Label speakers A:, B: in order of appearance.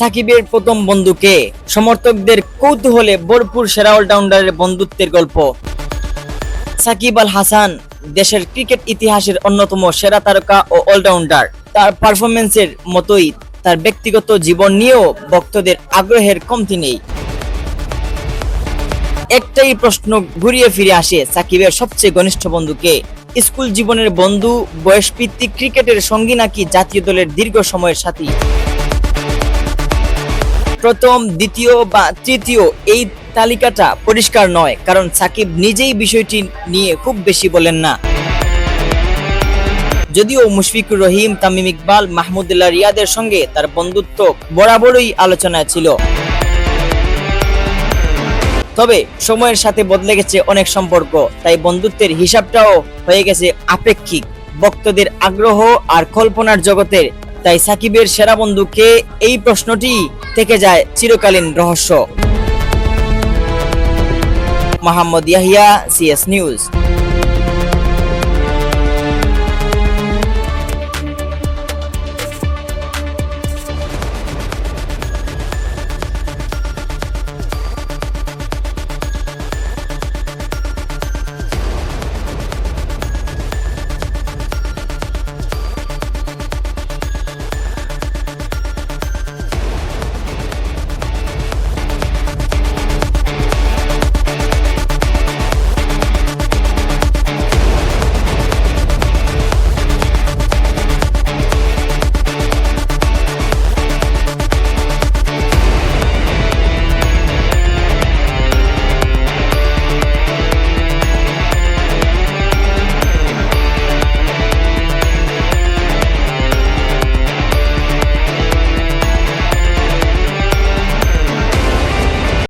A: সাকিবের প্রথম বন্ধুকে সমর্থকদের কৌতূহলে ভরপুর সেরা অলরাউন্ডারের বন্ধুত্বের গল্প। সাকিব আল হাসান দেশের ক্রিকেট ইতিহাসের অন্যতম সেরা তারকা ও অলরাউন্ডার। তার পারফরমেন্সের মতোই তার ব্যক্তিগত জীবন নিয়েও ভক্তদের আগ্রহের কমতি নেই। একটাই প্রশ্ন ঘুরিয়ে ফিরে আসে সাকিবের সবচেয়ে ঘনিষ্ঠ বন্ধুকে। স্কুল জীবনের বন্ধু, বয়সভিত্তিক ক্রিকেটের সঙ্গী নাকি জাতীয় দলের দীর্ঘ সময়ের সাথী? প্রথম, দ্বিতীয় বা তৃতীয় এই তালিকাটা পরিষ্কার নয়, কারণ সাকিব নিজেই বিষয়টি নিয়ে খুব বেশি বলেন না। যদিও মুশফিকুর রহিম, তামিম ইকবাল, মাহমুদুল্লাহ রিয়াদের সঙ্গে তার বন্ধুত্ব বরাবরই আলোচনায় ছিল। তবে সময়ের সাথে বদলে গেছে অনেক সম্পর্ক, তাই বন্ধুত্বের হিসাবটাও হয়ে গেছে আপেক্ষিক। ভক্তদের আগ্রহ আর কল্পনার জগতের তাই সাকিবের সেরা বন্ধুকে এই প্রশ্নটি থেকে যায় চিরকালীন রহস্য। Mohammad Yahya CS news